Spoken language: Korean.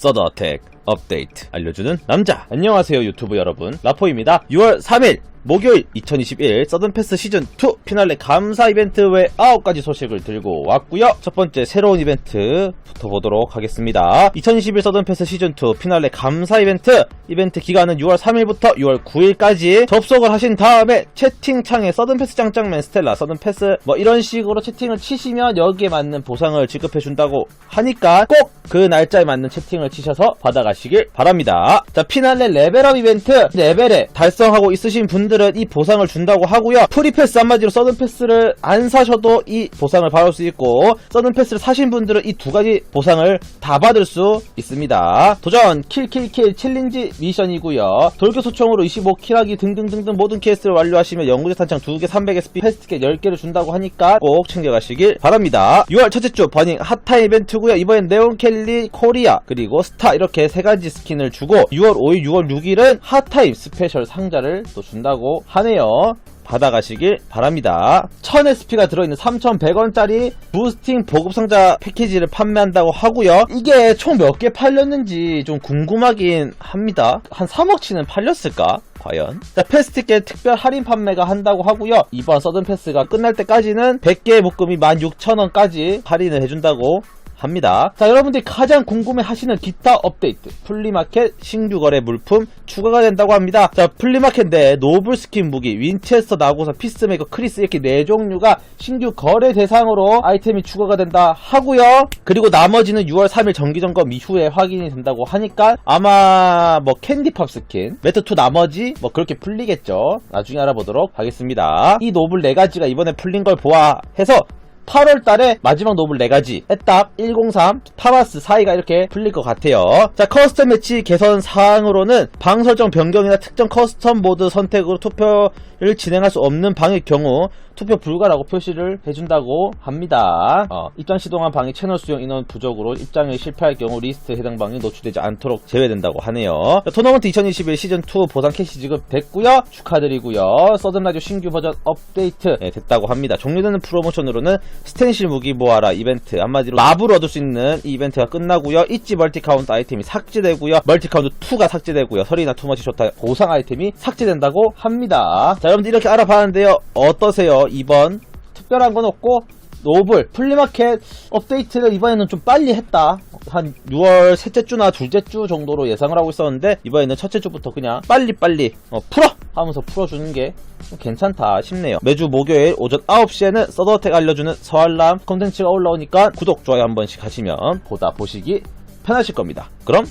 서드어택 업데이트. 알려주는 남자. 안녕하세요 유튜브 여러분. 라포입니다. 6월 3일 목요일 2021 서든패스 시즌2 피날레 감사 이벤트 외 9가지 소식을 들고 왔고요. 첫 번째 새로운 이벤트부터 보도록 하겠습니다. 2021 서든패스 시즌2 피날레 감사 이벤트. 이벤트 기간은 6월 3일부터 6월 9일까지 접속을 하신 다음에 채팅창에 서든패스 짱짱맨 스텔라 서든패스 뭐 이런 식으로 채팅을 치시면 여기에 맞는 보상을 지급해준다고 하니까 꼭 그 날짜에 맞는 채팅을 치셔서 받아가 시길 바랍니다. 자, 피날레 레벨업 이벤트 레벨에 달성하고 있으신 분들은 이 보상을 준다고 하고요. 프리패스 한마디로 서든 패스를 안 사셔도 이 보상을 받을 수 있고 서든 패스를 사신 분들은 이 두 가지 보상을 다 받을 수 있습니다. 도전 킬킬킬 챌린지 미션이고요. 돌교 소총으로 25킬하기 등등등등 모든 퀘스트를 완료하시면 연구제 탄창 2개 300SP 패스트켓 10개를 준다고 하니까 꼭 챙겨가시길 바랍니다. 6월 첫째 주 버닝 핫타임 이벤트고요. 이번엔 네온 켈리 코리아 그리고 스타 이렇게 세 가지 스킨을 주고 6월 5일 6월 6일은 핫타임 스페셜 상자를 또 준다고 하네요. 받아가시길 바랍니다. 1000SP가 들어있는 3100원짜리 부스팅 보급 상자 패키지를 판매한다고 하고요. 이게 총 몇 개 팔렸는지 좀 궁금하긴 합니다. 한 3억치는 팔렸을까? 과연? 자, 패스트켓 특별 할인 판매가 한다고 하고요. 이번 서든 패스가 끝날 때까지는 100개의 묶음이 16,000원까지 할인을 해준다고 합니다. 자, 여러분들이 가장 궁금해 하시는 기타 업데이트. 플리마켓 신규 거래 물품 추가가 된다고 합니다. 자, 플리마켓 내 노블 스킨 무기, 윈체스터 나고사, 피스메이커, 크리스 이렇게 네 종류가 신규 거래 대상으로 아이템이 추가가 된다 하고요. 그리고 나머지는 6월 3일 정기 점검 이후에 확인이 된다고 하니까 아마 뭐 캔디팝 스킨, 매트2 나머지 뭐 그렇게 풀리겠죠. 나중에 알아보도록 하겠습니다. 이 노블 네 가지가 이번에 풀린 걸 보아 해서 8월 달에 마지막 노블 4가지. 에답 103 파마스 사이가 이렇게 풀릴 것 같아요. 자 커스텀 매치 개선 사항으로는 방 설정 변경이나 특정 커스텀 모드 선택으로 투표를 진행할 수 없는 방의 경우 투표 불가라고 표시를 해준다고 합니다. 어, 입장 시동한 방이 채널 수용 인원 부족으로 입장에 실패할 경우 리스트에 해당 방이 노출되지 않도록 제외된다고 하네요. 자, 토너먼트 2021 시즌2 보상 캐시 지급 됐고요. 축하드리고요. 서든라디오 신규 버전 업데이트 네, 됐다고 합니다. 종료되는 프로모션으로는 스텐실 무기 모아라 이벤트. 한마디로 랍을 얻을 수 있는 이 이벤트가 끝나고요. 있지 멀티 카운트 아이템이 삭제되고요. 멀티 카운트 2가 삭제되고요. 서리나 투머치 좋다 보상 아이템이 삭제된다고 합니다. 자 여러분들 이렇게 알아봤는데요. 어떠세요? 이번 특별한 건 없고 노블 플리마켓 업데이트를 이번에는 좀 빨리 했다 한 6월 셋째 주나 둘째 주 정도로 예상을 하고 있었는데 이번에는 첫째 주부터 그냥 빨리빨리 어, 풀어! 하면서 풀어주는 게 괜찮다 싶네요. 매주 목요일 오전 9시에는 서더텍 알려주는 서알람 콘텐츠가 올라오니까 구독 좋아요 한 번씩 하시면 보다 보시기 편하실 겁니다. 그럼